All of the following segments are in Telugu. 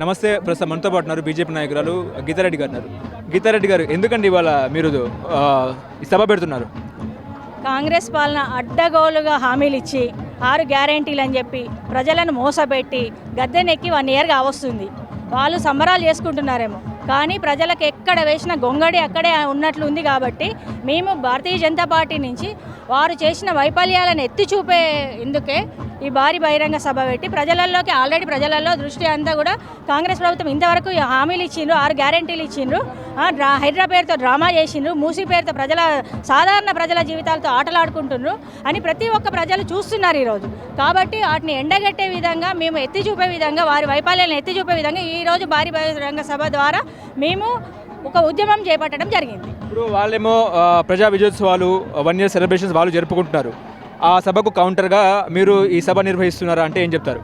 నమస్తే ప్రస్తుతం మనతో పాటు ఉన్నారు బీజేపీ నాయకురాలు గీతారెడ్డి గారు ఉన్నారు. గీతారెడ్డి గారు ఎందుకండి ఇవాళ మీరు సభ పెడుతున్నారు? కాంగ్రెస్ పాలన అడ్డగోలుగా హామీలు ఇచ్చి ఆరు గ్యారంటీలు అని చెప్పి ప్రజలను మోసపెట్టి గద్దెనెక్కి వన్ ఇయర్ కావస్తుంది వాళ్ళు సంబరాలు చేసుకుంటున్నారేమో. కానీ ప్రజలకు ఎక్కడ వేసిన గొంగడి అక్కడే ఉన్నట్లు ఉంది కాబట్టి మేము భారతీయ జనతా పార్టీ నుంచి వారు చేసిన వైఫల్యాలను ఎత్తి చూపే ఎందుకే ఈ భారీ బహిరంగ సభ పెట్టి ప్రజలలోకి ఆల్రెడీ ప్రజలలో దృష్టి అంతా కూడా కాంగ్రెస్ ప్రభుత్వం ఇంతవరకు హామీలు ఇచ్చిండ్రు ఆరు గ్యారంటీలు ఇచ్చిండ్రు. డ్రా హైడ్రా పేరుతో డ్రామా చేసిండ్రు మూసి పేరుతో ప్రజల సాధారణ ప్రజల జీవితాలతో ఆటలాడుకుంటుండ్రు అని ప్రతి ఒక్క ప్రజలు చూస్తున్నారు ఈరోజు. కాబట్టి వాటిని ఎండగట్టే విధంగా మేము ఎత్తి చూపే విధంగా వారి వైఫల్యాలను ఎత్తి చూపే విధంగా ఈరోజు భారీ బహిరంగ సభ ద్వారా మేము ఒక ఉద్యమం చేపట్టడం జరిగింది. ఇప్పుడు వాళ్ళేమో ప్రజా విజయోత్సవాలు వన్ ఇయర్ సెలబ్రేషన్స్ వాళ్ళు జరుపుకుంటున్నారు. ఆ సభకు కౌంటర్గా మీరు ఈ సభ నిర్వహిస్తున్నారా అంటే ఏం చెప్తారు?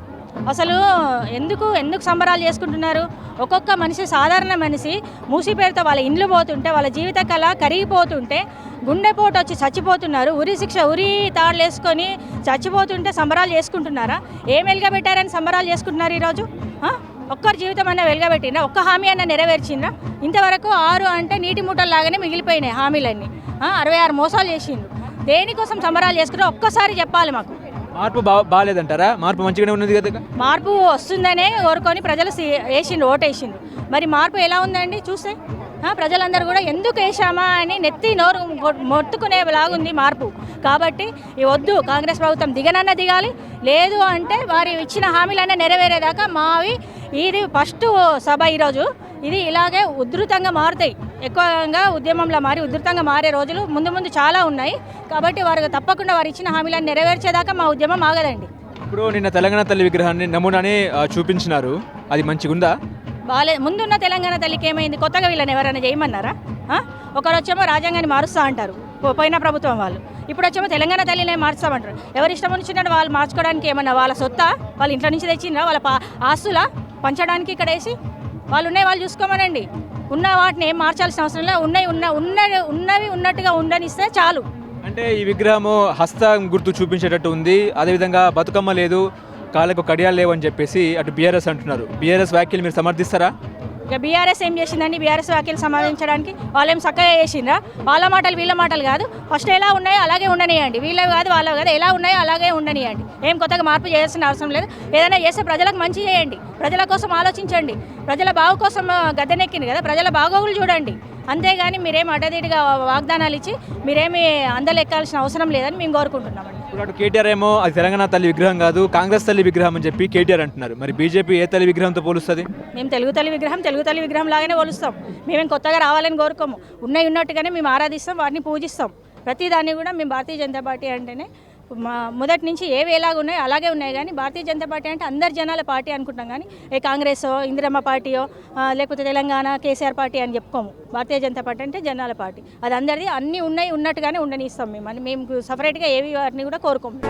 అసలు ఎందుకు ఎందుకు సంబరాలు చేసుకుంటున్నారు? ఒక్కొక్క మనిషి సాధారణ మనిషి మూసి పేరుతో వాళ్ళ ఇండ్లు పోతుంటే వాళ్ళ జీవిత కళ కరిగిపోతుంటే గుండెపోటు వచ్చి చచ్చిపోతున్నారు. ఉరి శిక్ష ఉరి తాళ్ళేసుకొని చచ్చిపోతుంటే సంబరాలు చేసుకుంటున్నారా? ఏం వెలుగబెట్టారని సంబరాలు చేసుకుంటున్నారు ఈరోజు? ఆ? ఒక్కరి జీవితం అన్న వెలుగబెట్టిండ్రా ఒక్క హామీ అన్న నెరవేర్చిందా? ఇంతవరకు ఆరు అంటే నీటి మూటల్లాగానే మిగిలిపోయినాయి హామీలన్నీ. అరవై ఆరు మోసాలు చేసిండ్రు. దేనికోసం సంబరాలు చేసుకుంటారో ఒక్కసారి చెప్పాలి మాకు. మార్పు బా బాగాలేదంటారా మార్పు మంచిగానే ఉన్నది కదా మార్పు వస్తుందనే కోరుకొని ప్రజలు వేసిండ్రు ఓటేసిండ్రు. మరి మార్పు ఎలా ఉందండి? చూస్తే ప్రజలందరూ కూడా ఎందుకు వేసామా అని నెత్తి నోరు మొ- మొత్తుకునేలాగుంది మార్పు. కాబట్టి ఈ వద్దు కాంగ్రెస్ ప్రభుత్వం దిగనన్న దిగాలి. లేదు అంటే వారి ఇచ్చిన హామీలన్నీ నెరవేరేదాకా మావి ఇది ఫస్ట్ సభ ఈరోజు. ఇది ఇలాగే ఉధృతంగా మారుతాయి. ఎక్కువగా ఉద్యమంలో మారి ఉధృతంగా మారే రోజులు ముందు ముందు చాలా ఉన్నాయి. కాబట్టి వారు తప్పకుండా వారు ఇచ్చిన హామీలను నెరవేర్చేదాకా మా ఉద్యమం ఆగదండి. ఇప్పుడు నిన్న తెలంగాణ తల్లి విగ్రహాన్ని నమూనాని చూపించినారు. అది మంచిగుందా? బాలే ముందున్న తెలంగాణ తల్లికి ఏమైంది? కొత్తగా వీళ్ళని ఎవరైనా చేయమన్నారా? ఒకరు వచ్చేమో రాజ్యాంగాన్ని మారుస్తా అంటారు. పోయిన ప్రభుత్వం వాళ్ళు. ఇప్పుడు వచ్చేమో తెలంగాణ తల్లినే మార్చామంటారు ఎవరి ఇష్టం వచ్చినట్టు వాళ్ళు మార్చుకోవడానికి ఏమన్నా వాళ్ళ సొత్తా? వాళ్ళ ఇంట్లో నుంచి తెచ్చిండ్రా వాళ్ళ ఆస్తులా? పంచడానికి ఇక్కడ వేసి? వాళ్ళు ఉన్నాయి వాళ్ళు చూసుకోమనండి. ఉన్న వాటిని ఏం మార్చాల్సిన అవసరం లేదు. ఉన్నాయి ఉన్న ఉన్న ఉన్నవి ఉన్నట్టుగా ఉండనిస్తే చాలు. అంటే ఈ విగ్రహము హస్తం గుర్తు చూపించేటట్టు ఉంది. అదేవిధంగా బతుకమ్మ లేదు కాళ్ళకు కడియాలు లేవని చెప్పేసి అటు బీఆర్ఎస్ అంటున్నారు. బీఆర్ఎస్ వ్యాఖ్యలు మీరు సమర్థిస్తారా? ఇక బీఆర్ఎస్ ఏం చేసిందండి? బీఆర్ఎస్ వ్యాఖ్యలు సమాధించడానికి వాళ్ళేం చక్కగా చేసిండ్రా? వాళ్ళ మాటలు వీళ్ళ మాటలు కాదు. ఫస్ట్ ఎలా ఉన్నాయో అలాగే ఉండనియండి. వీళ్ళవి కాదు వాళ్ళవి కాదు. ఎలా ఉన్నాయో అలాగే ఉండనియండి. ఏం కొత్తగా మార్పు చేయాల్సిన అవసరం లేదు. ఏదైనా చేస్తే ప్రజలకు మంచి చేయండి. ప్రజల కోసం ఆలోచించండి. ప్రజల బాగు కోసం గద్దెనెక్కింది కదా. ప్రజల బాగోగులు చూడండి. అంతేగాని మీరేం అడ్డదిడిగా వాగ్దానాలు ఇచ్చి మీరేమి అందలెక్కాల్సిన అవసరం లేదని మేము కోరుకుంటున్నాం ఇప్పుడు అటు కేటీఆర్ ఏమో అది తెలంగాణ తల్లి విగ్రహం కాదు కాంగ్రెస్ తల్లి విగ్రహం అని చెప్పి కేటీఆర్ అంటున్నారు. మరి బీజేపీ ఏ తల్లి విగ్రహంతో పోలుస్తుంది? మేము తెలుగు తల్లి విగ్రహం తెలుగు తల్లి విగ్రహం లాగానే పోలుస్తాం. మేమేం కొత్తగా రావాలని కోరుకోము. ఉన్నాయి ఉన్నట్టుగానే మేము ఆరాధిస్తాం వాటిని పూజిస్తాం. ప్రతి దాన్ని కూడా మేము భారతీయ జనతా పార్టీ అంటేనే మొదటి నుంచి ఏవి ఎలాగ ఉన్నాయో అలాగే ఉన్నాయి కానీ భారతీయ జనతా పార్టీ అంటే అందరి జనాల పార్టీ అనుకుంటాం కానీ ఏ కాంగ్రెస్ ఇందిరమ్మ పార్టీయో లేకపోతే తెలంగాణ కేసీఆర్ పార్టీ అని చెప్పుకోము. భారతీయ జనతా పార్టీ అంటే జనాల పార్టీ. అది అందరిది అన్నీ ఉన్నాయి ఉన్నట్టుగానే ఉండనిస్తాం మేము. అని మేము సపరేట్గా ఏవి వాటిని కూడా కోరుకోము.